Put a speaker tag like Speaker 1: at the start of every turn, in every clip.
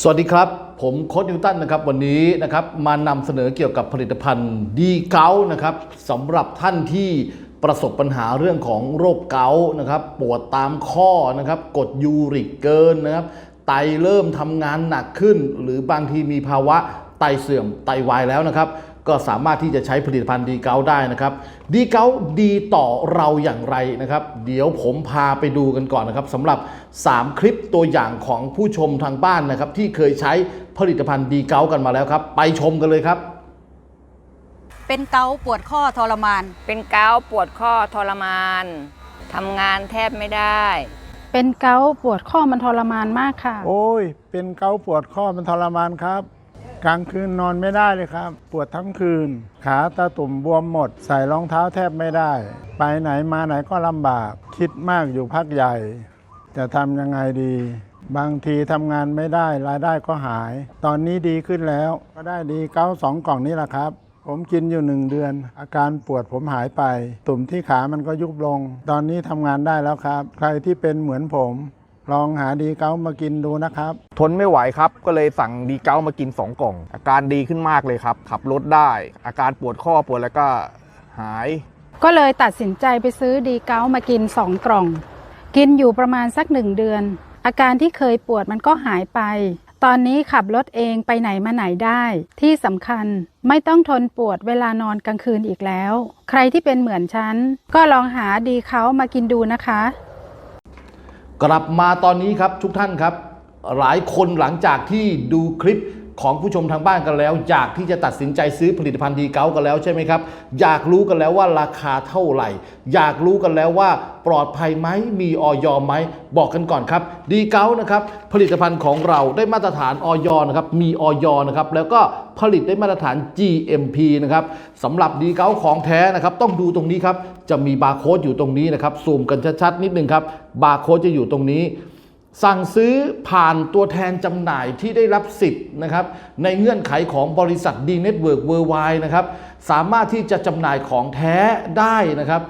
Speaker 1: สวัสดีครับ ผมโค้ดนิวตันนะครับ วันนี้นะครับมานำเสนอเกี่ยวกับผลิตภัณฑ์ดีเกาต์นะครับสำหรับท่านที่ประสบปัญหาเรื่องของโรคเกาต์นะครับ ปวดตามข้อนะครับกดยูริกเกินนะครับ ไตเริ่มทำงานหนักขึ้น หรือบางทีมีภาวะไตเสื่อมไตวายแล้วนะครับ ก็สามารถที่จะใช้ผลิตภัณฑ์ดีเกาได้นะครับดีเกาดีต่อเราอย่างไรนะครับ เดี๋ยวผมพาไปดูกันก่อนนะครับสำหรับ 3 คลิปตัวอย่างของผู้ชมทางบ้านนะครับ ที่เคยใช้ผลิตภัณฑ์ดีเกากันมาแล้วครับ ไปชมกันเลยครับ
Speaker 2: เป็นเกาต์ปวดข้อทรมาน
Speaker 3: เป็นเกาต์ปวดข้อทรมานทำงานแทบไม่ได้
Speaker 4: เป็นเกาต์ปวดข้อมันทรมานมากค่ะ
Speaker 5: โอ้ย เป็นเกาต์ปวดข้อมันทรมานครับ กลางคืนนอนไม่ได้เลยครับ ปวดทั้งคืน ขาตาตุ่มบวมหมด ใส่รองเท้าแทบไม่ได้ ไปไหนมาไหนก็ลำบาก คิดมากอยู่พักใหญ่ จะทำยังไงดี บางทีทำงานไม่ได้รายได้ก็หาย ตอนนี้ดีขึ้นแล้ว ก็ได้ดีเก้าสองกล่องนี้แหละครับ ผมกินอยู่หนึ่งเดือน อาการปวดผมหายไป ตุ่มที่ขามันก็ยุบลง ตอนนี้ทำงานได้แล้วครับ ใครที่เป็นเหมือนผม ลองหาดีเก้ามากินดูนะครับ
Speaker 6: ทนไม่ไหวครับ ก็เลยสั่งดีเก้ามากิน 2 กล่อง อาการดีขึ้นมากเลยครับ ขับรถได้ อาการปวดข้อปวดแล้วก็หาย
Speaker 4: ก็เลยตัดสินใจไปซื้อดีเกาต์มากิน 2 กล่อง กินอยู่ประมาณสักหนึ่งเดือน อาการที่เคยปวดมันก็หายไป ตอนนี้ขับรถเองไปไหนมาไหนได้ ที่สำคัญไม่ต้องทนปวดเวลานอนกลางคืนอีกแล้ว ใครที่เป็นเหมือนฉันก็ลองหาดีเขามากินดูนะคะ
Speaker 1: กลับมาตอนนี้ครับทุกท่านครับ หลายคนหลังจากที่ดูคลิป ของผู้ชมทางบ้านกันแล้ว อยากที่จะตัดสินใจซื้อผลิตภัณฑ์ดีเก้ากันแล้วใช่ไหมครับ อยากรู้กันแล้วว่าราคาเท่าไหร่ อยากรู้กันแล้วว่าปลอดภัยไหมมีออยไหมบอกกันก่อนครับดีเก้านะครับผลิตภัณฑ์ของเราได้มาตรฐานออยนะครับมีออยนะครับแล้วก็ผลิตได้มาตรฐาน GMP นะครับสำหรับดีเก้าของแท้นะครับต้องดูตรงนี้ครับจะมีบาร์โค้ดอยู่ตรงนี้นะครับซูมกันชัดๆนิดนึงครับบาร์โค้ดจะอยู่ตรงนี้ สั่งซื้อผ่านตัวแทนจำหน่ายที่ได้รับสิทธิ์นะครับ ในเงื่อนไขของบริษัทดีเน็ตเวิร์กเวิร์ไวนะครับ สามารถที่จะจำหน่ายของแท้ได้นะครับ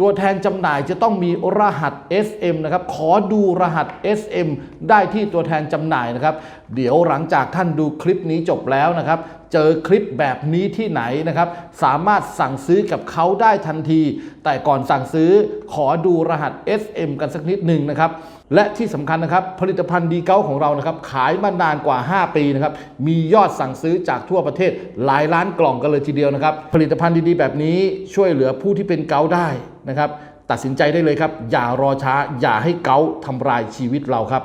Speaker 1: ตัวแทนจำหน่ายจะต้องมีรหัส SM นะครับ ขอดูรหัส SM ได้ที่ตัวแทนจำหน่ายนะครับ เดี๋ยวหลังจากท่านดูคลิปนี้จบแล้วนะครับ เจอคลิปแบบนี้ที่ไหนนะครับ สามารถสั่งซื้อกับเขาได้ทันที แต่ก่อนสั่งซื้อขอดูรหัส SM กันสักนิดหนึ่งนะครับ และที่สำคัญนะครับ ผลิตภัณฑ์ดีเก้าของเรานะครับ ขายมานานกว่า 5 ปีนะครับ มียอดสั่งซื้อจากทั่วประเทศหลายล้านกล่องกันเลยทีเดียวนะครับ ผลิตภัณฑ์ดีๆ แบบนี้ช่วยเหลือผู้ที่เป็นเกาได้นะครับ ตัดสินใจได้เลยครับ อย่ารอช้า อย่าให้เกาทำลายชีวิตเราครับ